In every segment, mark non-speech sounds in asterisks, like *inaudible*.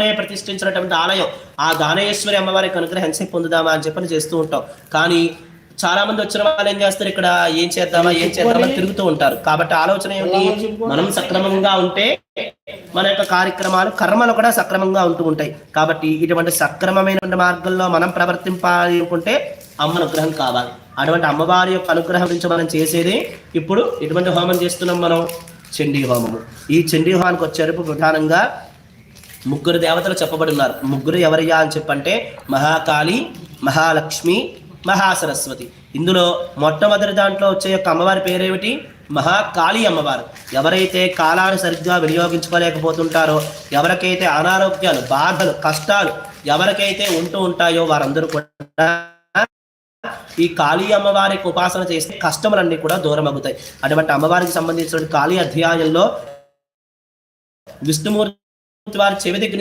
ప్రతిష్ఠించినటువంటి ఆలయం. ఆ దానేశ్వరి అమ్మవారి అనుగ్రహం ఎంతసేపు పొందుదామా అని చెప్పని చేస్తూ ఉంటాం. కానీ చాలా మంది వచ్చిన వాళ్ళు ఏం చేస్తారు? ఇక్కడ ఏం చేద్దామా ఏం చేద్దామా తిరుగుతూ ఉంటారు. కాబట్టి ఆలోచన ఏమిటి? మనం సక్రమంగా ఉంటే మన యొక్క కార్యక్రమాలు కర్మలు కూడా సక్రమంగా ఉంటూ ఉంటాయి. కాబట్టి ఇటువంటి సక్రమమైనటువంటి మార్గంలో మనం ప్రవర్తింపాలి అనుకుంటే అమ్మ అనుగ్రహం కావాలి. అటువంటి అమ్మవారి యొక్క అనుగ్రహం గురించి మనం చేసేది ఇప్పుడు ఎటువంటి హోమం చేస్తున్నాం మనం. చండీ హోమము. ఈ చండీ హోమానికి వచ్చేటప్పుడు ప్రధానంగా ముగ్గురు దేవతలు చెప్పబడి ఉన్నారు. ముగ్గురు ఎవరయ్యా అని చెప్పంటే మహాకాళి మహాలక్ష్మి మహాసరస్వతి. ఇందులో మొట్టమొదటి దాంట్లో వచ్చే యొక్క అమ్మవారి పేరేమిటి? మహాకాళి అమ్మవారు. ఎవరైతే కాలాన్ని సరిగ్గా వినియోగించుకోలేకపోతుంటారో ఎవరికైతే అనారోగ్యాలు బాధలు కష్టాలు ఎవరికైతే ఉంటూ ఉంటాయో వారందరూ కూడా ఈ కాళీ అమ్మవారికి ఉపాసన చేస్తే కష్టములన్నీ కూడా దూరం అవుతాయి అటువంటి అమ్మవారికి సంబంధించిన కాళీ అధ్యాయంలో విష్ణుమూర్తి వారి చెవి దగ్గర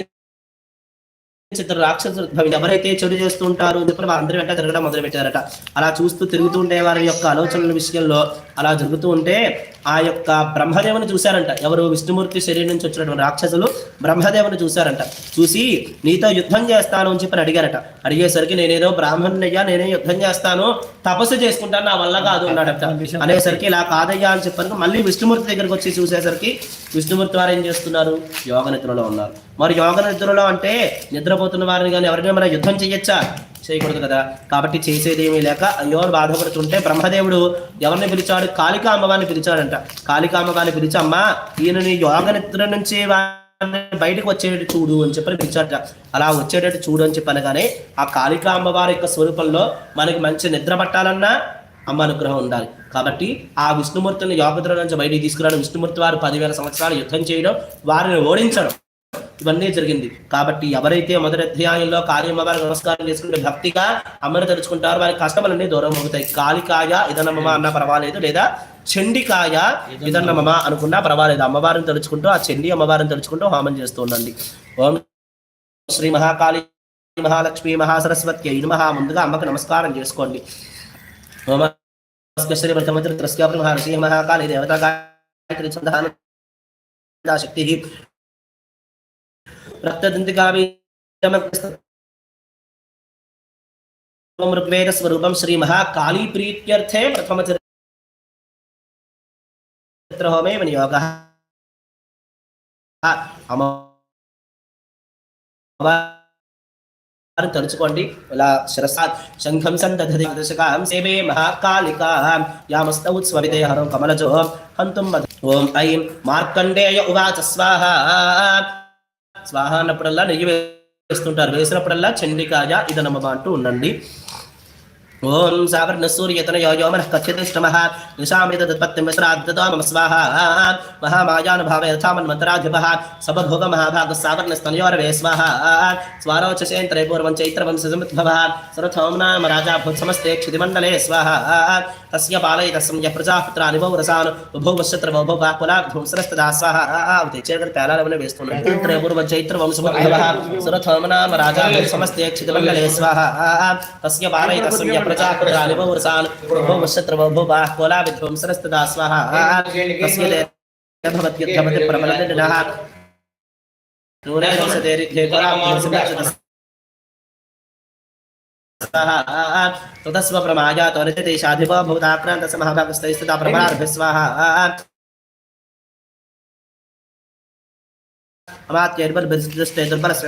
నుంచి ఇద్దరు రాక్షసులు ఉద్భవించి ఎవరైతే చెడు చేస్తూ ఉంటారు అని చెప్పి వెంట తిరగడం మొదలు పెట్టారట అలా చూస్తూ తిరుగుతూ ఉండే వారి యొక్క ఆలోచనల విషయంలో అలా జరుగుతూ ఉంటే ఆ యొక్క బ్రహ్మదేవుని చూశారంట. ఎవరు? విష్ణుమూర్తి శరీరం నుంచి వచ్చినటువంటి రాక్షసులు బ్రహ్మదేవుని చూశారంట. చూసి నీతో యుద్ధం చేస్తాను అని చెప్పి అడిగారట. అడిగేసరికి నేనేదో బ్రాహ్మణయ్యా నేనే యుద్ధం చేస్తాను తపస్సు చేసుకుంటాను నా వల్ల కాదు అన్నాడట. అనేసరికి ఇలా కాదయ్యా అని చెప్పారు మళ్ళీ విష్ణుమూర్తి దగ్గరకు వచ్చి చూసేసరికి విష్ణుమూర్తి వారు ఏం చేస్తున్నారు? యోగ నిద్రలో ఉన్నారు. మరి యోగ నిద్రలో అంటే నిద్రపోతున్న వారిని కానీ ఎవరికైనా మన యుద్ధం చేయొచ్చా చేయకూడదు కదా. కాబట్టి చేసేది ఏమీ లేక అయ్యో బాధపడుతుంటే బ్రహ్మదేవుడు ఎవరిని పిలిచాడు? కాళికా అమ్మవారిని పిలిచాడంట. కాళికా అమ్మవారిని పిలిచి అమ్మా ఈయనని యోగ నిద్ర నుంచి వారిని బయటకు వచ్చేటట్టు చూడు అని చెప్పి పిలిచాడట. అలా వచ్చేటట్టు చూడు అని చెప్పి కానీ ఆ కాళికా అమ్మవారి యొక్క స్వరూపంలో మనకి మంచి నిద్ర పట్టాలన్నా అమ్మ అనుగ్రహం ఉండాలి. కాబట్టి ఆ విష్ణుమూర్తిని యోగద్ర నుంచి బయటికి తీసుకురావడం విష్ణుమూర్తి వారు పదివేల సంవత్సరాలు యుద్ధం చేయడం వారిని ఓడించడం ఇవన్నీ జరిగింది. కాబట్టి ఎవరైతే మొదటి అధ్యాయంలో కార్యమ్మవారి నమస్కారం చేసుకుంటే భక్తిగా అమ్మని తలుచుకుంటారో వారి కష్టములన్నీ దూరం అవుతాయి. కాళికాయ ఇదన్నమమ అన్నా పర్వాలేదు. లేదా చండికాయ ఇదన్నమ్మ అనుకున్నా పర్వాలేదు. అమ్మవారిని తలుచుకుంటూ ఆ చండి అమ్మవారిని తలుచుకుంటూ హోమం చేస్తూ ఉండండి. ఓం శ్రీ మహాకాళి మహాలక్ష్మి మహాసరస్వతి అయిన మహా ముందుగా అమ్మకు నమస్కారం చేసుకోండి. ఓం శ్రీ బ్రహ్మమంత్రి త్రస్యాపరి మహర్షి మహాకాళి దేవత శక్తి రక్తదంతికావి ఋగ్వేద స్వరూపం శ్రీ మహాకాళీ ప్రీత్యర్థే ప్రథమ హోమే వినియోగ అమ్మవారిని తలుచుకోండి ఇలా శిరసాత్ శంఖం సందధతి దశకాం సేవే మహాకాళికా యామస్తౌ స్వవిదే హరం కమలజో హంతుం ఓం ఐం మార్కండేయ ఉవాచ స్వాహ స్వాహ అన్నప్పుడల్లా నెయ్యి వేస్తుంటారు. వేసినప్పుడల్లా చండికాయ ఇదనమ్మ అంటూ ఉండండి. ఓం సావర్ణ సూర్యతన యో మనః కథ్యతిష్టమః నిశామిత తత్పత్తిం విశ్రాద్దతో మమ స్వాహ మహామాయానుభావ యథామన్మంతరాధిపः సభభోగ మహాభాగ సావర్ణ స్తనయోరవే స్వాహ. స్వారోచసేంద్రే పూర్వం చైత్రవం సజముద్భవः సరథోం నామ రాజా భూత్సమస్తే క్షితిమండలే స్వాహ. तस्य बालय बालयतस्म यह प्रजापुत्र अनुभव रसान उभव वस्त्र वभव वाकुलाक ध्वंसरस्तदा स्वाहा आ आ उते चेरगर पहला रमने वेस्तुन पुत्र पूर्व चैत्र वंश भवः। सुरथ नाम राजा समस्त क्षितमंगले स्वाहा। आ आ तस्य बालयतस्म यह प्रजापुत्र अनुभव रसान उभव वस्त्र वभव वाकुलाक ध्वंसरस्तदा स्वाहा आ आ तस्य भवत्युद्धमति प्रबलनिनः नूरे वंशतेरि हे कुलाम वंशदाशतस्य ततस्व प्रमाया त्वरजतेशाधिप भूताक्रान्त समहाभागस्तैस्तदा प्रमार्भस्वाहा अमात्यैर्बलदृष्टे दुर्बलस्य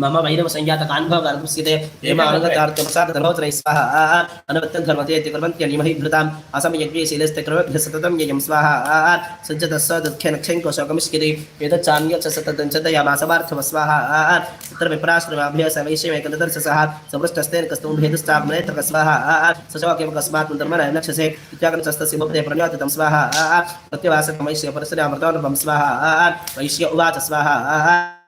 మమ వైరవ సంయాత కాన్భవ అనుపస్థితే ఏమ అనగతార్థ ప్రసాద ధర్మోత్తర స్వాహ. అనవత్తం ధర్మతే ఇతి కుర్వంత్య నిమహి భృతాం. అసమయజ్ఞే శీలస్తే కర్మభ్య సతతం యయం స్వాహ. సజ్జత సదఖ్య నక్షంకో శోకమిష్కిరి ఏతచ్చాన్య చ సతతం చదయామాసమార్థమ స్వాహ. తత్ర విప్రాశ్రమాభ్య సవైశ్యమే కలదర్శ సహ సమృష్టస్తేన కస్తూం భేదస్తాగ్నేత్ర స్వాహ. సశోక్యం కస్మాత్ ధర్మన నక్షసే. ఇత్యాగన చస్తస్య భుక్తే ప్రణ్యాతితం స్వాహ. ప్రత్యవాసకమైశ్య పరసరామృతానుపం స్వాహ. వైశ్య ఉవాచ స్వాహ.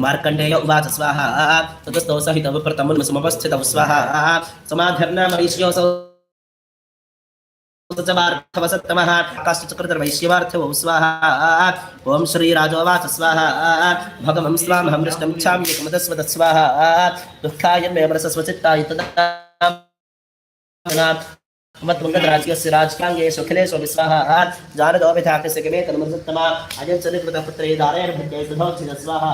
मार्कण्डेय उवाच, स्वाहा। ततस्तौ सहितव प्रथमं समुपस्थितौ स्वाहा। समाधर्णामैष्योऽसौ र्धवसत्तमः काष्ठचक्रधर्वैश्यवार्थवौ स्वाहा। ॐ श्रीराजोवाच, स्वाहा। भगवं स्वामहं दुःखाय मे मनसस्वचित्ताय तदा मद्वङ्गराज्यस्य राजकाङ्गेषु अखिलेषु विस्वाहा जानदोभिधाकस्य किमे तन्मसत्तमा अजं चलिकृतपुत्रे दारेण भट्टे सुधोक्षिण स्वाहा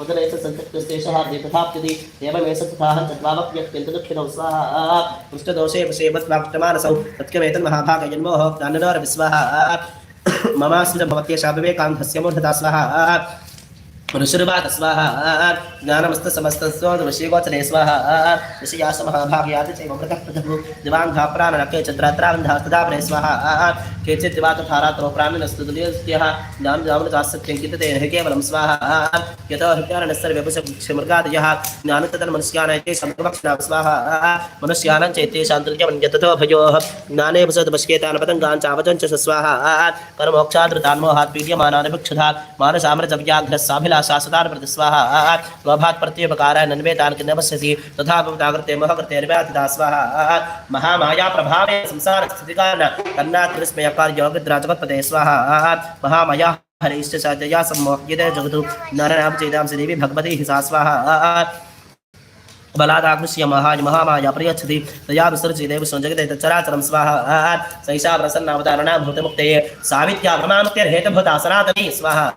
उदरे च सङ्कटस्तेषः तथाप्यति एवमेष तथाहं तद्वावप्यत्यन्तदुःखिनौ स्वाहा पृष्ठदोषे वशेवत्वाक्तमानसौ तत्कमेतन्महाभागजन्मोः ज्ञानदोरविस्वाहा ममास्मिन् भवत्येषा विवेकान्धस्य मूर्धता स्वाहा ऋषिर्वाक स्वाहा ज्ञानमस्त समस्त ऋषिगोचरे स्वाहा ऋषिया समहाभाग्याति चैव मृतः पृथगु दिवाङ्घा प्राणरके केचित् जामृतास्सत्यं न केवलं स्वाहा। यतो हृत्यारणस्सर्वपुषमृगादयः ज्ञानतन्मनुष्याणां ते शङ्कमक्षणा स्वाहा मनुष्याणां चैतेषां तृतीयं भयोः ज्ञाने पुषदपश्येतान् पतङ्गान् चावचञ्च सासदान प्रति स्वाहा। स्वभात प्रत्युपकार नन्वेतान नमस्यसि। तथा भवताकृते मह कृते निर्वातिता स्वाहा। महामाया प्रभावे संसार स्थिति कारण कन्ना त्रिस्मय कार्य योगिद्रा जगत्पते स्वाहा। महामाया हरिश्च साजया सम्मोह्यते जगतु। नरनाम चेतांसि देवी भगवती हि सा स्वाहा। बलादाकृष्य महाज महामाया प्रयच्छति। तया विसर्जिदेव संजगते तच्चराचरं स्वाहा। सैषा प्रसन्नावतारणा भूतमुक्ते। सावित्या सनातनी स्वाहा।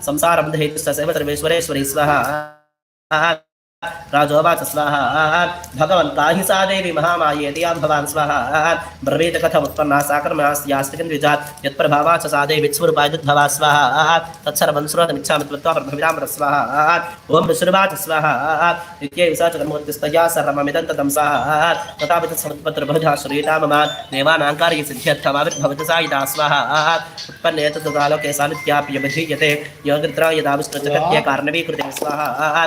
संसारबन्धहेतुस्तसेव सर्वेश्वरेश्वरी। स्वाहा। राजोवाच स्वाहा भगवन् काहि सा देवी महामायेति या भवान् स्वाहा ब्रवीत कथमुत्पन्ना सा कर्मणास्यास्तिकं द्विजात्। यत्प्रभावा च सा स्वाहा तत्सर्वं श्रोतमिच्छामि त्वत्वा प्रभविराम स्वाहा ॐ विश्रुवाच स्वाहा नित्यैव सा च सर्वमिदं ततं स्वाहा तथापि तत्समुत्पत्रबहुधा श्रूयता मम देवानां कार्यसिद्ध्यर्थमाविर्भवति सा यदा स्वाहा उत्पन्ने सा नित्याप्यभिधीयते योगित्रा यदा विष्णुजगत्ये कारणवीकृते स्वाहा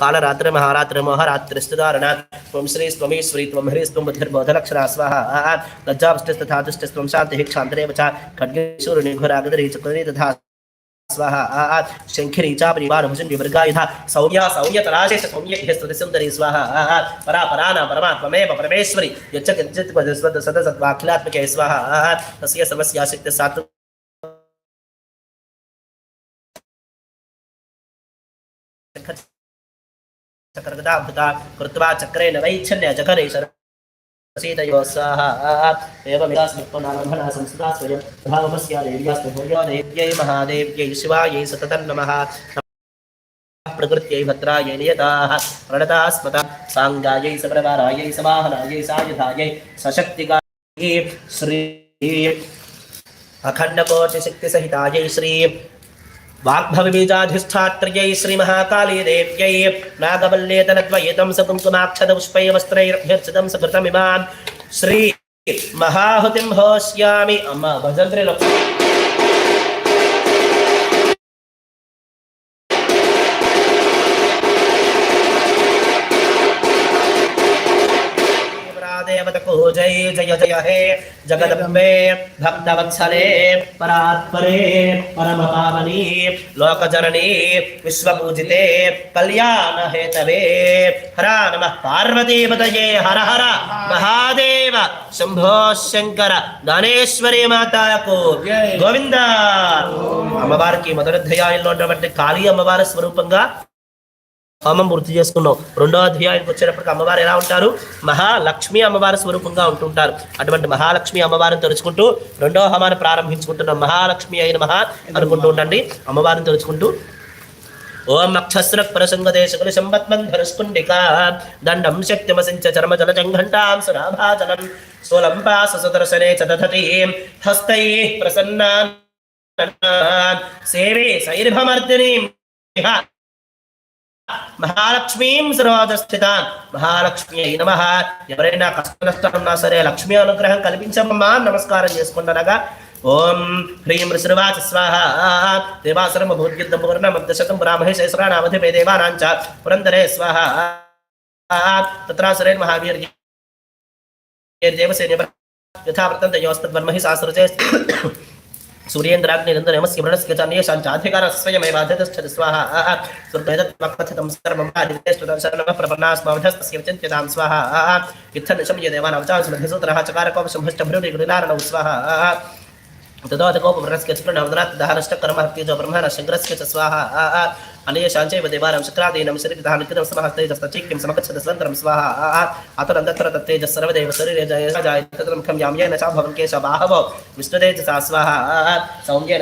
कालरात्र महारात्र मोहरात्र श्री स्वमीश्वरी त्वं स्वं बुद्धिर्बोधलक्षणा शान्तिः क्षान्तरेव च तथा स्वाहा। शङ्खिरी विवर्गायुधा सौम्या सौम्यतराशेष स्वाहा। परा पराना परमेश्वरी। यच्च किञ्चित् सदसद्वाखिलात्मके स्वाहा। तस्य चक्रगदाभृता कृत्वा चक्रेण वैच्छन्य भूयो महादेव्यै शिवायै सततं नमः। प्रकृत्यै नियताः साङ्गायै सप्रवारायै समाहनायै सायुधायै सशक्तिकायै श्री अखण्डकोटिशक्तिसहितायै श्री वाग्भवबीजाधिष्ठात्रयै श्रीमहाकालीदेव्यै नागवल्लेतनद्वयेतं स कुङ्कुमाक्षदपुष्पै वस्त्रैरभ्यर्चितं श्री महाहुतिं होष्यामि। अम्मा भजन्त्रे लक्ष्मी जय जय जय हे जगदम्बे भक्तवत्सले परात्परे परमपावनी लोकजननी विश्वपूजिते कल्याण हेतवे हरा नमः पार्वतीपतये हर हर महादेव शम्भो శంకర దానేశ్వరి మాతాకు గోవింద అమ్మవారికి మొదటి అధ్యాయంలో ఉన్నటువంటి కాళీ అమ్మవారి స్వరూపంగా హోమం పూర్తి చేసుకున్నాం. రెండో అధ్యాయానికి వచ్చేటప్పటికి అమ్మవారు ఎలా ఉంటారు? మహాలక్ష్మి అమ్మవారి స్వరూపంగా ఉంటుంటారు. అటువంటి మహాలక్ష్మి అమ్మవారిని తలుచుకుంటూ రెండో హోమాన్ని ప్రారంభించుకుంటున్నాం మహాలక్ష్మి అయిన మహా అనుకుంటూ ఉండండి. అమ్మవారిని తలుచుకుంటూ ఓం అక్షస్ర పరసంగదేశకుల సంపత్మంధరస్కుండిక దండం శక్తిమసించ చర్మ జల జంఘంటాం సురాభాజనం స్థూలంపాస సుదర్శనే చ హస్తై ప్రసన్నా సేవే సైర్భమర్దిని మహాలక్ష్మీం సర్వాదస్థితాన్ మహాలక్ష్మి అయి నమ. ఎవరైనా కష్ట నష్టాలు ఉన్నా సరే లక్ష్మి అనుగ్రహం కల్పించమ్మా. నమస్కారం చేసుకుందనగా. ఓం హ్రీం శ్రీవాచ స్వాహ. దేవాసరం భూద్యుద్ధం పూర్ణ మద్దశతం బ్రాహ్మణే శేషరాణామధిపే దేవానాంచ. పురందరే స్వాహ. తత్రాసురే మహావీర్ దేవసేన యథా వృత్తం శాస్త్రచే सूर्येन्द्राग्निरन्दरमस्यमृणस्यचान्येषाञ्चाधिकारस्वयमेवाधितिष्ठतिस्वाहा सुरतैतत्वकथितं सर्वं पारितेष्वदर्शनमप्रपन्नास्माभधः स्यवचन्त्यतां स्वाहा इत्थनिशमय देवानां च सुमधिसूत्रः चकारकोपशम्भश्च भ्रूरिगुलिलारणौ स्वाहा इत्थनिशं ये देवानां चांसमध्यसूत्रः चकारकोपशंभष्टभृतिगुणारणौ स्वाहा तदोदकोपवरस्य चक्रणवदनात् तेजो ब्रह्मण शङ्करस्य च स्वाहा अन्येषाञ्चैव देवानां शक्रादीनं शरीरधानिकृतं समहस्तैजस्तचैक्यं समगच्छति सन्तरं स्वाहा अतरन्तत्र तत्तेजः सर्वदेव शरीरे जय जायते तत्र मुखं याम्येन च भवन् केशबाहवो विष्णुतेजसा स्वाहा सौम्येन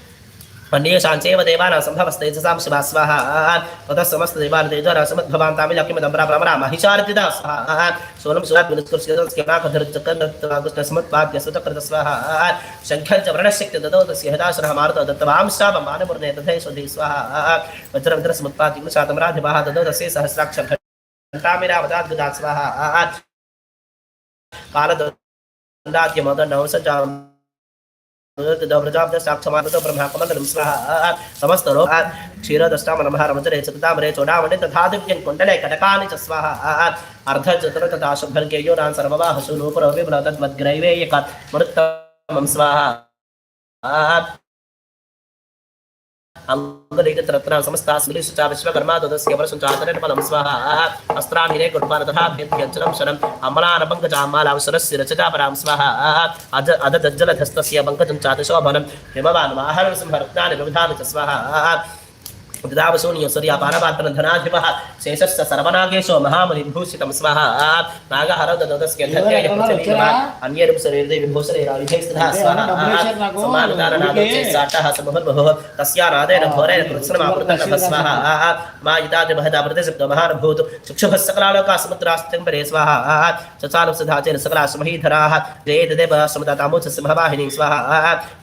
पण्डीयशाञ्चैव देवानां सम्भवस्तेजसां शिवा स्वाहा ततः समस्तदेवानतेजरासमद्भवान्तामिलक्यमदम्बराभ्रमरामहिचार्तिता स्वाहा सोनं सुरात्मिनिस्कृष्यकृतस्यमाकधृतकृतस्मत्पाद्यसुत कृतस्वाहा शङ्खञ्च व्रणशक्ति ददौ तस्य हृदाश्रः मारुतौ दत्तवांशापं मानमुर्णे तथे सुधि स्वाहा वज्रविद्रस्मुत्पाद्युग्नशातमराधिवाः ददौ तस्य सहस्राक्षर घण्टामिरावदाद्भुता स्वाहा कालदण्डाद्यमदनौ सजाम् ప్రజాబ్ద సాక్షమాతో బ్రహ్మాకమందరం స్వహ సమస్తలో క్షీరదష్టామనమహారమచరే చతుతామరే చోడామణి తథాదివ్యం కుండలే కటకాని చ స్వహ అర్ధచతుర తథా శుభర్గేయో నాన్ సర్వవాహ శూనూపురవిమ్రతద్వద్గ్రైవేయక మృత్తం స్వాహ. అంగదైకత్రత్న సమస్త సురి సుచా విశ్వకర్మ దదస్య వరసు చాతరణ ఫలం స్వహ. అస్త్రామిరే కుర్పాన తథా భేద్యంచనం శరం అమలాన పంకజామాల అవసరస్య రచజా పరాం స్వహ. అజ అద దజ్జల ధస్తస్య పంకజం చాతశోభనం. హిమవాన్ వాహన సింహరత్నాని స్వహ. ఉదావసూనియం సూర్యాపానపాత్రం ధనాధిప శేషస్ సర్వనాగేశో మహామనిభూషితం స్వహ. నాగహరదస్య అన్యరుం సర్వేదే విభూషణైరావిధేస్తథా స్వహ. సమానదారనాదే సాటః సమభద్భో తస్యానాదేన ఘోరేణ కృత్స్నమాపృతః స్వహ. మా ఇతాది మహదా ప్రతిశబ్ద మహానుభూతు. సుక్షభ సకలాలోకా సముద్రాస్తం పరే స్వహ. సచాలు సదాచేన సకలా సమహీధరాः. జయేత దేవ సమదాతామోచ సింహవాహిని స్వహ.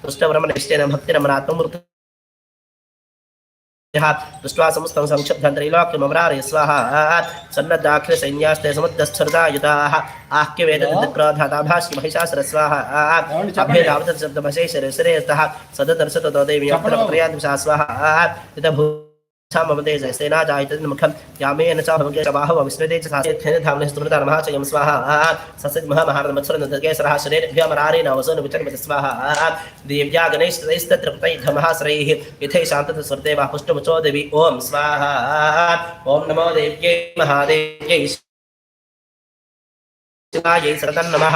కృష్ణవరమ నిశ్చయన భక్తిరమనాత్మమూర్తి दृष्ट्वा समस्तं संक्षुब्धं त्रैलोक्यमरारय स्वाहा। सन्नद्दाखिलसैन्यास्ते समुद्धस्फुर्दायुधाः आह्यवेदप्रधाताभाषि महिषासुरस्वाहा अभ्येदावतशब्दमशेषरसरेस्तः सददर्शततो देवी स्वाहा। यतभू मम तेज सेना जायते मुखं यामेन च भवके च बाहव विस्मृते च सासेन धाम्ने स्तुमृता नमः च यं स्वाहा ससज महा महारद मत्सर नदकेसरः शरीरभ्य मरारे नवसन विचर्मित स्वाहा देव्या गणैस्तत्र धमहाश्रैः यथै शान्तत स्वर्देवा पुष्टमुचो देवी ॐ स्वाहा ॐ नमो देव्यै महादेव्यै शिवायै सरदं नमः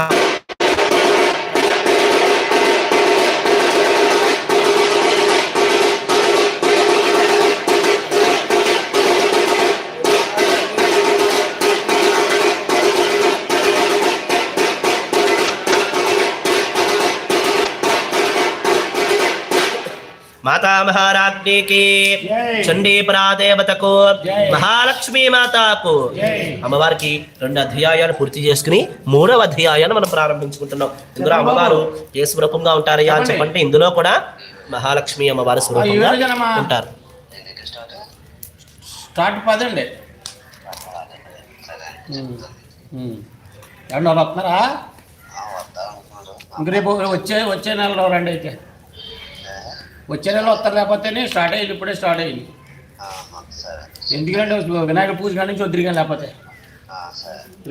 మాతామహారాజ్ఞికి జై. చండీ పరాదేవతకు జై. మహాలక్ష్మీ మాతాకు. అమ్మవారికి రెండు అధ్యాయాలు పూర్తి చేసుకుని మూడవ అధ్యాయాన్ని మనం ప్రారంభించుకుంటున్నాం. ఇందులో అమ్మవారు ఏ స్వరూపంగా ఉంటారయ్యా అని చెప్పంటే ఇందులో కూడా మహాలక్ష్మి అమ్మవారి స్వరూపంగా. ఉంటారు. స్టార్ట్ పదండి. వస్తున్నారా? ఇంక రేపు వచ్చే వచ్చే నెలలో రండి అయితే. వచ్చే నెలలో వస్తారు లేకపోతే స్టార్ట్ అయ్యింది ఇప్పుడే స్టార్ట్ అయ్యింది. ఎందుకంటే వినాయక పూజ కాడి నుంచి వద్దురు కానీ లేకపోతే.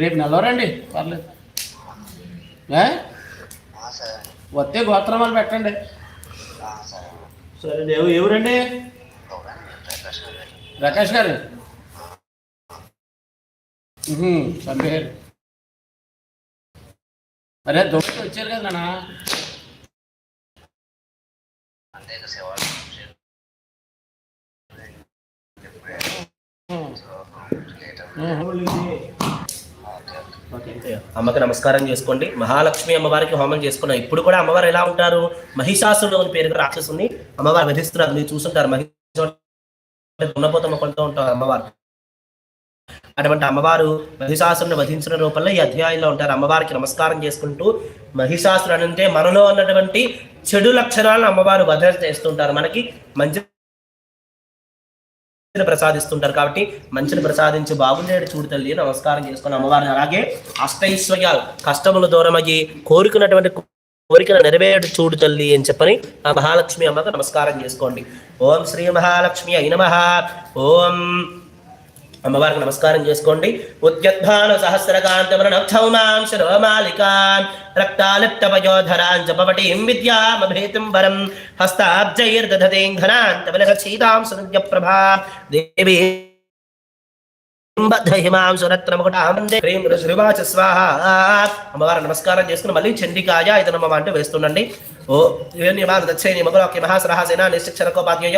రేపు నెలలో రండి పర్లేదు? వస్తే గోత్రమాలు పెట్టండి. సరే. ఎవరండి? ప్రకాష్ గారు. చంపేరు అరే దోస్తు వచ్చారు కదా నాన్న. అమ్మకి నమస్కారం చేసుకోండి. మహాలక్ష్మి అమ్మవారికి హోమం చేసుకున్నాం ఇప్పుడు కూడా అమ్మవారు ఎలా ఉంటారు? మహిషాసురుడు అని పేరు రాక్షసుని అమ్మవారు వధిస్తున్నారు. మీరు చూసుంటారు. మహిషాసురుడు దున్నపోతమ్మ కొడుతూ ఉంటారు అమ్మవారు. అటువంటి అమ్మవారు మహిషాసురుని వధించిన రూపంలో ఈ అధ్యాయంలో ఉంటారు. అమ్మవారికి నమస్కారం చేసుకుంటూ మహిషాసురు అంటే మనలో ఉన్నటువంటి చెడు లక్షణాలను అమ్మవారు భద్రత చేస్తుంటారు. మనకి మంచి మంచిని ప్రసాదిస్తుంటారు కాబట్టి మంచిని ప్రసాదించి బాగుండేది చూడు తల్లి నమస్కారం చేసుకుని అమ్మవారిని అలాగే అష్టైశ్వర్యాలు కష్టములు దూరమయ్యి కోరుకున్నటువంటి కోరికను నెరవేరు చూడు తల్లి అని చెప్పని ఆ మహాలక్ష్మి అమ్మకు నమస్కారం చేసుకోండి. ఓం శ్రీ మహాలక్ష్మి అయిన మహా ఓం అమ్మవారికి నమస్కారం చేసుకోండి. ఉద్యద్భాను సహస్రకాంతమరణక్షౌమాం శిరోమాలికాన్ రక్తాలిప్తపయోధరాం జపవటీం విద్యామభేతం వరం హస్తాబ్జైర్దధతేం ఘనాంతబలహీతాం సునద్య ప్రభా దేవీ హిమాం సురత్నముకుటాం స్వాహ. అమ్మవారు నమస్కారం చేసుకుని మళ్ళీ చండికాయ ఇతనమ్మ అంటూ వేస్తుండండి. ఓ ఇవన్నీ మా దక్షిణ మహాసరహాసేన నిశ్చక్షరకోపాధ్యాయ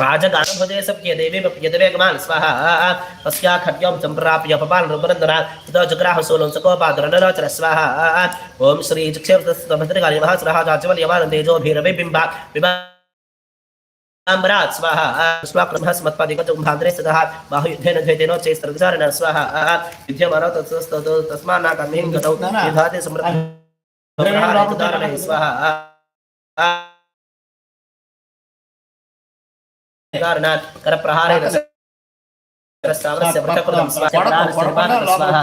राजदानभुजे सभ्य देवी यदवेगमान स्वाहा। तस्या खड्यं सम्प्राप्य पपान् रुपनन्दना ततो जग्राह सोलं सकोपादुरनरोचर स्वाहा। ॐ श्री चक्षुर्भद्रकाली महासुरः जाज्वल्यमानं तेजोभिरविबिम्बा विमा अम्रात् स्वाहा। स्वाक्रमः स्मत्पादिगतुम्भान्द्रे सदः बाहुयुद्धेन द्वैतेनो चैस्तर्गचारेण स्वाहा। विद्यमानो तत्सस्ततो तस्मान् न कर्मीं गतौ विधाते समृद्धः स्वाहा। कारणात् करप्रहारेण सरस्तावस्य पृथक्कृतं स्वाहा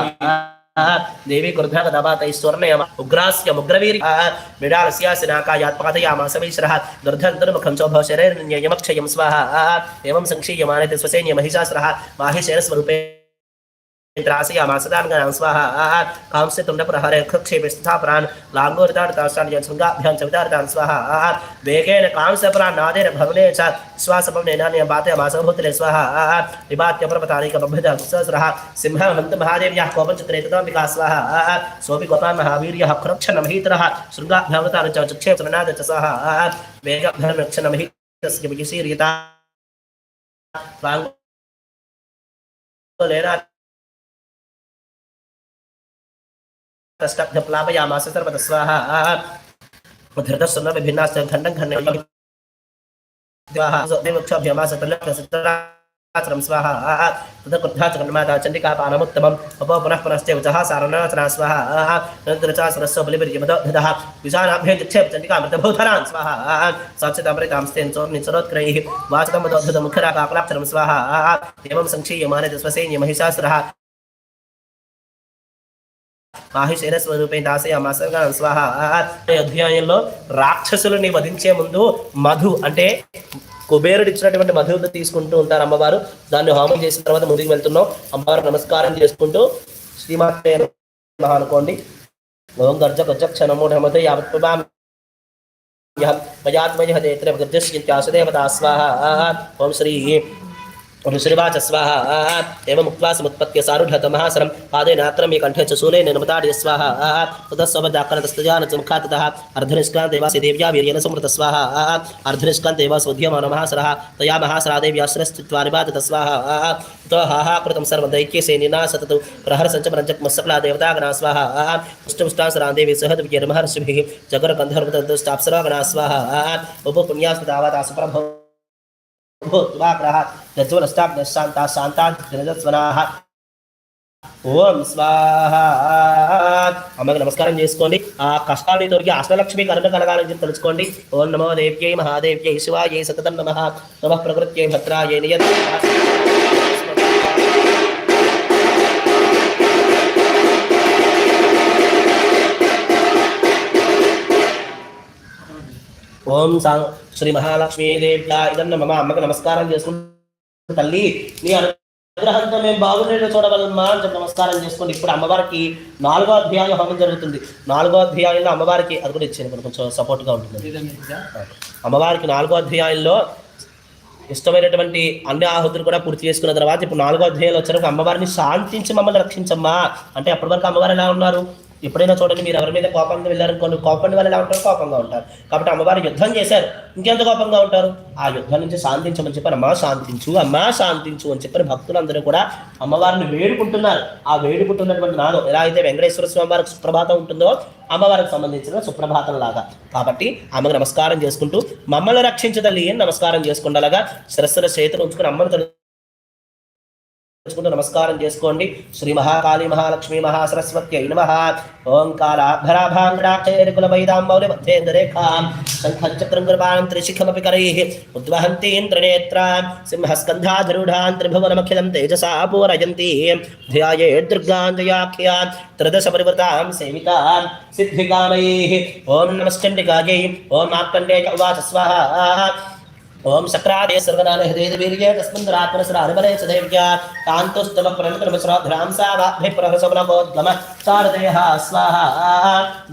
देवी क्रुद्धगदाबातैश्वर्णयम उग्रास्य मुग्रवीर् विडालस्यास्य नाकायात् पादयामास वैश्रः दुर्धन्तर्मुखं चोभव शरीरन्ययमक्षयं स्वाहा एवं संक्षीयमाने स्वसैन्य महिषासुरः माहेशेरस्वरूपे इंद्रासीयामासदानगणां स्वाहा कांस्य तुण्डप्रहरे क्षक्षेपिस्थापरान् लाङ्गोरितार्थाष्टान् शृङ्गाभ्यां च विदारितान् स्वाहा वेगेन कांस्यपरान्नादेन भवने च श्वासपवनेनान्यपातयमासभूतले स्वाहा निपात्यप्रपतारिकबभृतसहस्रः सिंहः कष्टभ्यप्लापयामास सर्वतस्वाहा स्वाहा। तथा चंडिका पानमुत्तमम अप पुनः पुनश्च उजः सारणाचरा स्वाहा। सरस्व बलिबीर्यमद चंडिका मृतभूधरान् स्वाहा। साक्षात् अमृतां स्तेन स्वाहा। एवं महिषासुरः మాహిశైన స్వరూపే దాసయామాసర్గానం స్వాహ. ఈ అధ్యాయంలో రాక్షసులని వధించే ముందు మధు అంటే కుబేరుడు ఇచ్చినటువంటి మధువులు తీసుకుంటూ ఉంటారు అమ్మవారు. దాన్ని హోమం చేసిన తర్వాత ముందుకు వెళ్తున్నాం. అమ్మవారు నమస్కారం చేసుకుంటూ శ్రీమాత అనుకోండి. ఓం గర్జ గజ క్షణము నమతే యావత్పమాం యహ మయాత్మయ దేత్ర గర్జస్యంత్యాసదేవతా స్వాహ. ఓం శ్రీ और श्रीवाच स्वाहा एवं मुक्त्वा समुत्पत्य सारुढतमः सरं पादेनात्रं ये कण्ठे च शूलेन नमताड्य स्वाहा। ततस्वदाकरतस्तजान च मुखाततः अर्धनिष्क्रान्तेवासि देव्या वीर्येण समृत स्वाहा अर्धनिष्क्रान्तेव स्वध्यमानमः सरः तया महासरादेव्याश्रयस्थित्वा निपातत स्वाहा। त्वहा कृतं सर्वदैक्यसेनिना सततु प्रहरसञ्चमरञ्चकमस्सकला देवतागणा स्वाहा। पुष्टपुष्टासरा देवी सहद विजयमहर्षिभिः जगरकन्धर्वतन्तुष्टाप्सरागणा स्वाहा। उपपुण्यास्तदावतासुप्रभो भूत्वा ग्रहात् ప్రభో భూత్వాగ్రహ ఓం స్వాహ. అమ్మకి నమస్కారం చేసుకోండి. ఆ కష్టాన్ని తొలగి అష్టలక్ష్మి కరుణ కలగాలని చెప్పి తెలుసుకోండి. ఓం నమో దేవ్యై మహాదేవ్యై శివాయై సతతం నమ. నమ ప్రకృత్యై భద్రాయై నియత. ఓం సా శ్రీ మహాలక్ష్మీ దేవ్య ఇదన్న మమ అమ్మకి నమస్కారం చేసుకుంటూ తల్లి నీ అనుగ్రహంతో మేము బాగుండేది చూడగలమా అని చెప్పి నమస్కారం చేసుకోండి. ఇప్పుడు అమ్మవారికి నాలుగో అధ్యాయం హోమం జరుగుతుంది. నాలుగో అధ్యాయంలో అమ్మవారికి అది కూడా ఇచ్చాను ఇప్పుడు కొంచెం సపోర్ట్గా ఉంటుంది. అమ్మవారికి నాలుగో అధ్యాయంలో ఇష్టమైనటువంటి అన్ని ఆహుతులు కూడా పూర్తి చేసుకున్న తర్వాత ఇప్పుడు నాలుగో అధ్యాయంలో వచ్చారు అమ్మవారిని శాంతించి మమ్మల్ని రక్షించమ్మా. అంటే అప్పటి వరకు అమ్మవారు ఎలా ఉన్నారు? ఎప్పుడైనా చూడండి మీరు ఎవరి మీద కోపంగా వెళ్ళారనుకోండి కోపండి వల్ల ఎలా ఉంటారు? కోపంగా ఉంటారు. కాబట్టి అమ్మవారు యుద్ధం చేశారు. ఇంకెంత కోపంగా ఉంటారు? ఆ యుద్ధం నుంచి శాంతించమని చెప్పారు. అమ్మా శాంతించు అమ్మా శాంతించు అని చెప్పిన భక్తులందరూ కూడా అమ్మవారిని వేడుకుంటున్నారు. ఆ వేడుకుంటున్నటువంటి నాదం ఎలా అయితే వెంకటేశ్వర స్వామి వారికి సుప్రభాతం ఉంటుందో అమ్మవారికి సంబంధించిన సుప్రభాతం లాగా. కాబట్టి ఆమెకు నమస్కారం చేసుకుంటూ మమ్మల్ని రక్షించదల్లి అని నమస్కారం చేసుకుండలాగా శిరస్సుల చేతులు ఉంచుకుని అమ్మను తలు- తెలుసుకుంటూ నమస్కారం చేసుకోండి. శ్రీ మహాకాళీ మహాలక్ష్మి మహాసరస్వతి నమ. మహా ఓంకారాభరాభాంగడాక్షేరుకుల శంఖచక్రం కృపాం త్రిశిఖమపి కరైః. ఉద్వహంతీం త్రినేత్రాం సింహస్కంధాధరుఢాన్ త్రిభువనమఖిలం తేజసా పూరయంతి. ధ్యాయే దుర్గాంజయాఖ్యాన్ త్రిదశ పరివృతాం సేవితాం సిద్ధికామయైః ఓం నమశ్చండికాయై ఓం మార్కండేయ ఉవాచ స్వాహ. ओम सक्रादे सर्वदान हृदय वीर्य तस्मिन् दुरात्मनसर हरिबले सदैव्या कान्तोस्तव प्रणतरमसराधरां सा वाग्भे प्रहसवनमोद्गम सारदेह स्वाहा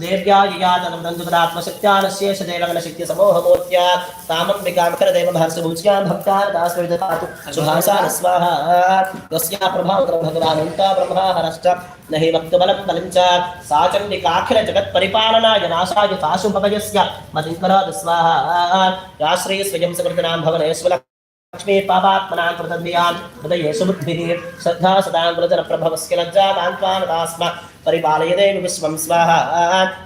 देव्या ययातनन्दुपदात्मशक्त्या नस्य सदैवगणशक्त्य समोहमूर्त्या तामम्बिकां करदेव महर्षिभुज्यां भक्तारदासविदतातु सुहासा स्वाहा तस्या भगवान उनका ब्रह्मा हरश्च न हि वक्तुबलं बलं च जगत चण्डिकाखिलजगत्परिपालनाय नाशाय ताशु भवयस्य मतिं स्वाहा राश्रय स्वयं सकृत वेदनां भवनेष्व लक्ष्मी पापात्मना कृतज्ञान् हृदये सुबुद्धिः श्रद्धा सदां व्रजरप्रभवस्य लज्जातान्त्वानदास्म परिपालयते विश्वं स्वाहा।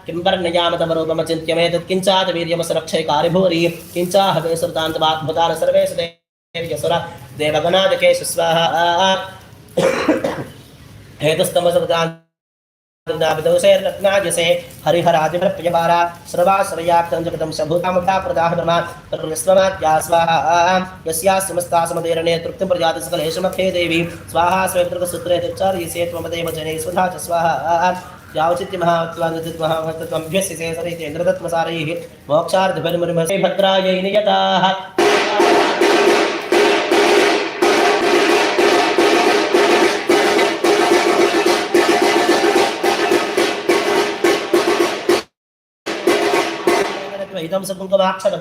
किं वर्णयामतमरूपमचिन्त्य मे तत्किञ्चात् वीर्यमसुरक्षय कार्यभूरि किञ्चाहवे सुरतान्तवात्मतान् सर्वे सुदेव्यसुर देवगणादिकेषु स्वाहा। *coughs* एतस्तमसुरतान् वृंदाविदौ से रत्नाज से हरिहराज प्रियवारा सर्वाश्रयाक्तंजगतं सभूतामुखा प्रदाह ब्रह्मा करुणस्वमाद्या स्वाहा यस्या समस्ता समदेरणे तृप्तिं प्रजाति सकलेशमखे देवी स्वाहा स्वयंकृतसूत्रे तच्चार्यसे त्वमदेव जने सुधा च स्वाहा यावचित्यमहात्वाङ्गमहाभ्यस्य से सरितेन्द्रतत्मसारैः मोक्षार्धपरिमर्मसे भद्रायै नियताः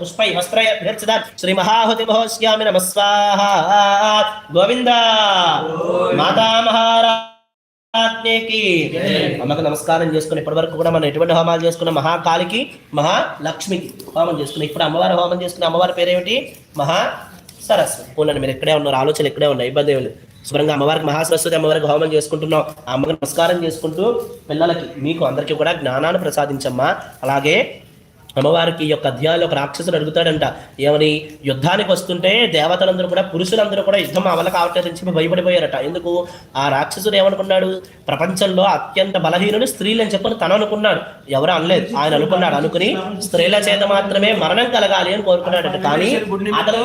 పుష్పై వస్త్రయ శ్రీ మహాహుతి మహోస్యామి నమ స్వాహ గోవింద మాతా మహారాజ్ఞకి అమ్మకు నమస్కారం చేసుకుని ఇప్పటి వరకు కూడా మనం ఎటువంటి హోమాలు చేసుకున్న మహాకాళికి మహాలక్ష్మికి హోమం చేసుకుని ఇప్పుడు అమ్మవారి హోమం చేసుకున్న అమ్మవారి పేరేమిటి? మహా సరస్వతి. పోనండి మీరు ఇక్కడే ఉన్నారు ఆలోచనలు ఇక్కడే ఉన్నాయి ఇబ్బంది ఏమి లేదు. శుభ్రంగా అమ్మవారికి మహాసరస్వతి అమ్మవారికి హోమం చేసుకుంటున్నాం. అమ్మకి నమస్కారం చేసుకుంటూ పిల్లలకి మీకు అందరికీ కూడా జ్ఞానాన్ని ప్రసాదించమ్మా. అలాగే అమ్మవారికి యొక్క అధ్యాయంలో ఒక రాక్షసుడు అడుగుతాడంట ఏమని? యుద్ధానికి వస్తుంటే దేవతలందరూ కూడా పురుషులందరూ కూడా యుద్ధం అవల కావట్లేదు అని చెప్పి భయపడిపోయారట. ఎందుకు? ఆ రాక్షసుడు ఏమనుకున్నాడు? ప్రపంచంలో అత్యంత బలహీనుడు స్త్రీలు అని చెప్పని తను అనుకున్నాడు. ఎవరు అనలేదు. ఆయన అనుకున్నాడు. అనుకుని స్త్రీల చేత మాత్రమే మరణం కలగాలి అని కోరుకున్నాడట. కానీ అతను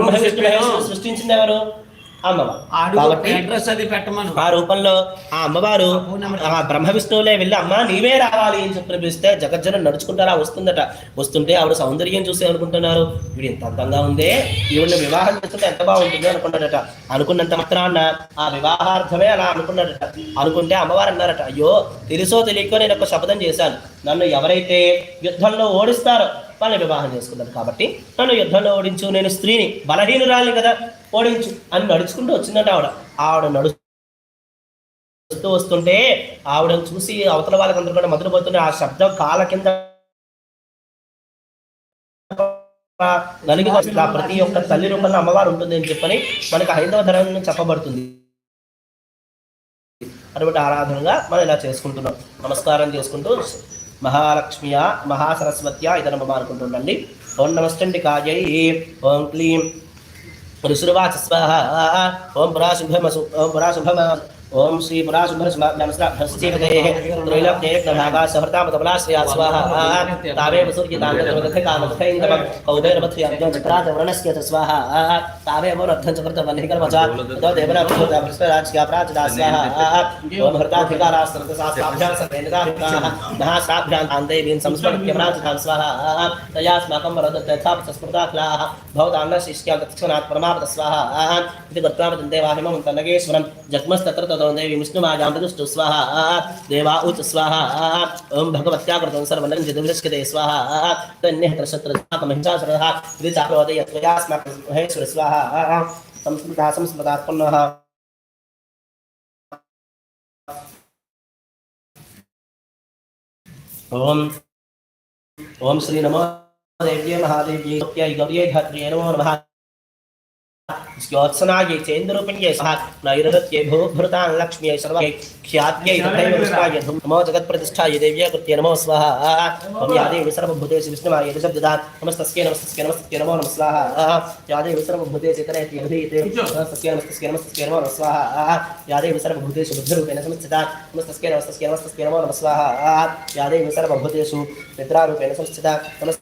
మహేశ్వరుడు సృష్టించింది ఎవరు? అమ్మవారు. ఆ రూపంలో ఆ అమ్మవారు ఆ బ్రహ్మ విష్ణువులే వెళ్ళి అమ్మ నీవే రావాలి అని చెప్పి పిలిస్తే జగజ్జనం నడుచుకుంటారా వస్తుందట. వస్తుంటే ఆవిడ సౌందర్యం చూసి అనుకుంటున్నారు వీడు ఎంత అందంగా ఉందే ఈవిడ వివాహం చేస్తుంటే ఎంత బాగుంటుంది అనుకున్నాడట అనుకున్నంత మాత్రాన ఆ వివాహార్థమే అలా అనుకున్నాడట అనుకుంటే అమ్మవారు అన్నారట అయ్యో తెలుసో తెలియకో నేను ఒక శపథం చేశాను. నన్ను ఎవరైతే యుద్ధంలో ఓడిస్తారో వాళ్ళని వివాహం చేసుకున్నాను కాబట్టి నన్ను యుద్ధంలో ఓడించు. నేను స్త్రీని బలహీనురాలిని కదా ఓడించు అని నడుచుకుంటూ వచ్చిందంట ఆవిడ. ఆవిడ నడుస్తూ వస్తుంటే ఆవిడను చూసి అవతల వాళ్ళకందరూ కూడా మధురపోతుంటే ఆ శబ్దం కాళ్ళ కింద నలిగి వస్తుంది ప్రతి ఒక్క తల్లి రూపంలో అమ్మవారు ఉంటుంది అని చెప్పని మనకి హైందవ ధర్మం చెప్పబడుతుంది. అటువంటి ఆరాధనగా మనం ఇలా చేసుకుంటున్నాం. నమస్కారం చేసుకుంటూ మహాలక్ష్మియ మహాసరస్వత్య ఇదనమ్మ అనుకుంటుండండి ఓం నమస్కండికాయై ఓం క్లీం. ఋషుర్వాచ స్వాహ. ఓం పురాశుభమసు ఓం పరాశుభమ ओम श्री पराशुमरस्मभ्यमस्राभ्यस्यैलब्धेकभागा सहृतामतबलाश्रया स्वाहा तावेव सूर्यतान्तकौदैरवत्र्याब्धं चित्रातवर्णस्य च स्वाहा तावेव रद्धं च वृतवह्निकर्मचा देवनाभ्योदाभ्यस्वराज्याप्राचदा स्वाहा ओम हृताधिकारास्तन्तसास्ताभ्यां सतेन्द्राधिकाः महासाभ्यां तान्दैवीं संस्मृत्यप्राचदां स्वाहा तयास्माकं वरदत्यथा संस्मृताखिलाः भवतान्न शिष्या दक्षिणात् परमापद स्वाहा इति कृत्वा वदन्ते वाहिमं तन्नगेश्वरं जग्मस्तत्र कृतं देवी विष्णुमायां प्रतिष्ठु स्वाहा। देवा उच स्वाहा। ओम भगवत्या कृतं सर्वनं स्वाहा। तन्यः त्रशत्रजात महिषासुरः स्वाहा। संस्मृतः संस्मृतात् ओम ओम श्री नमो देव्यै महादेव्यै गौर्यै गौर्यै धात्र्यै नमो नमः। स्योत्सनायै चेन्द्ररूपिण्यै सह नैरहत्यै भूभृतान् लक्ष्म्यै सर्वै ख्यात्यै तथैव नमो जगत्प्रतिष्ठाय देव्यै कृत्यै नमो स्वाहा ॐ सर्वभूतेषु विष्णुमाय ऋषब्ददात् नमो नमः स्वाहा यादेवि सर्वभूतेषु नमो नमः स्वाहा सर्वभूतेषु संस्थिता नमो नमः स्वाहा सर्वभूतेषु निद्रारूपेण संस्थिता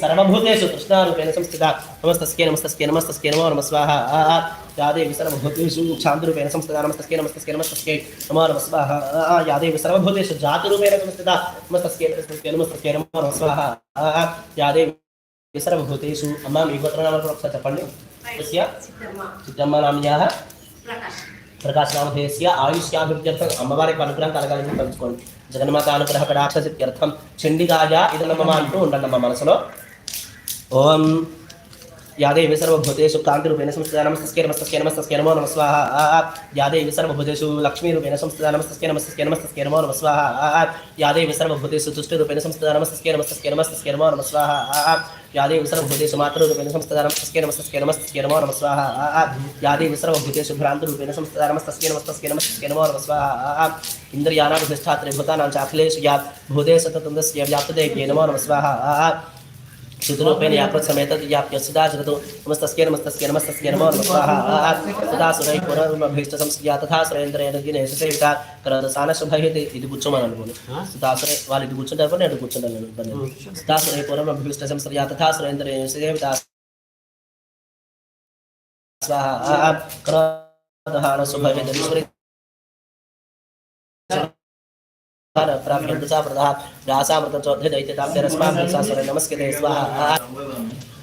సర్వభూతేషు కృష్ణారూపేణ సంస్థిత నమస్తస్కే నమస్తస్కే నమస్తస్కే నమో నమ స్వాహ యాదేవి సర్వభూతేషు శాంతిరూపేణ సంస్థిత నమస్తస్కే నమస్తస్కే నమస్తస్కే నమో నమ స్వాహ యాదేవి సర్వభూతేషు జాతిరూపేణ సంస్థిత నమస్తస్కే నమస్తస్కే నమస్తస్కే నమో నమ స్వాహ యాదేవి సర్వభూతేషు అమ్మ మీ గోత్రనామాలు కూడా ఒకసారి చెప్పండి యస్య చిత్తమ్మ ప్రకాశ నామధేయస్య ఆయుష్యాభివృద్ధ్యర్థం అమ్మవారికి అనుగ్రహం కలగాలని తెలుసుకోండి జగన్మాత అనుగ్రహ కటాక్షసిద్ధ్యర్థం చండిగాయ ఇదన్నమ్మ అంటూ ఉండండి అమ్మ మనసులో. ఓం యాదేవి సర్వభూతేషు కాంతిరూపేణ సంస్థిత నమస్తస్కే నమస్తస్కే నమస్తస్కే నమో నమ స్వాహ యాదేవి సర్వభూతేషు లక్ష్మీరూపేణ సంస్థిత నమస్తస్కే నమస్తస్కే నమస్తస్కే నమో నమ స్వాహ యాదేవి సర్వభూతేషు తుష్టిరూపేణ సంస్థిత నమస్తస్కే నమస్తస్కే నమస్తస్కే నమో నమ స్వాహ యాదేవి సర్వభూతేషు మాతృరూపేణ సంస్థిత నమస్తస్కే నమస్తస్కే నమస్తస్కే నమో నమ స్వాహ యాదేవి సర్వభూతేషు భ్రాంతిరూపేణ సంస్థిత నమస్తస్కే నమస్తస్కే నమస్తస్కే నమో నమ స్వాహ ఇంద్రియానాధిష్టాత్రిభూతానాం చాఖిలేషు యా భూతే సతతందస్య వ్యాప్తదే నమో నమ స్వాహ శుద్ధరూపేణ యాపత్ సమేత యాప్య సుధా జగతు నమస్తస్కే నమస్తస్కే నమస్తస్కే నమో నమః స్వాహా సుధా సురై పునరుమభీష్ట సంస్కృత్యా తథా సురేంద్రేణ దినేశ సేవిత కరద సాన శుభహితి ఇది కూర్చోమని అనుకోని సుధాసురై వాళ్ళు ఇది కూర్చుంటారు నేను కూర్చుంటాను నేను ఇబ్బంది లేదు. సుధాసురై పునరుమభీష్ట సంస్కృత్యా తథా సురేంద్రేణ సేవిత స్వాహా కరదహాన శుభహితి సురే प्राप्यन्त सा प्रदा व्यासामृतं चौधरी दैत्यताब्दरस्माभिसासुरे नमस्कृते स्वाहा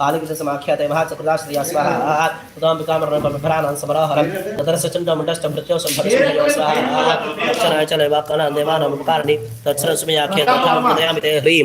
कालिकसमाख्याते महाचक्राश्रया स्वाहा उदाम्बिकामरणभराणां समराहरं तदरसचण्डमुण्डश्च मृत्योः स्वाहा दक्षिणाय च नैवाक्कानां देवानाम् उपकारिणि तत्सरस्मयाख्ये तथा हृदयामि ते ह्रीम्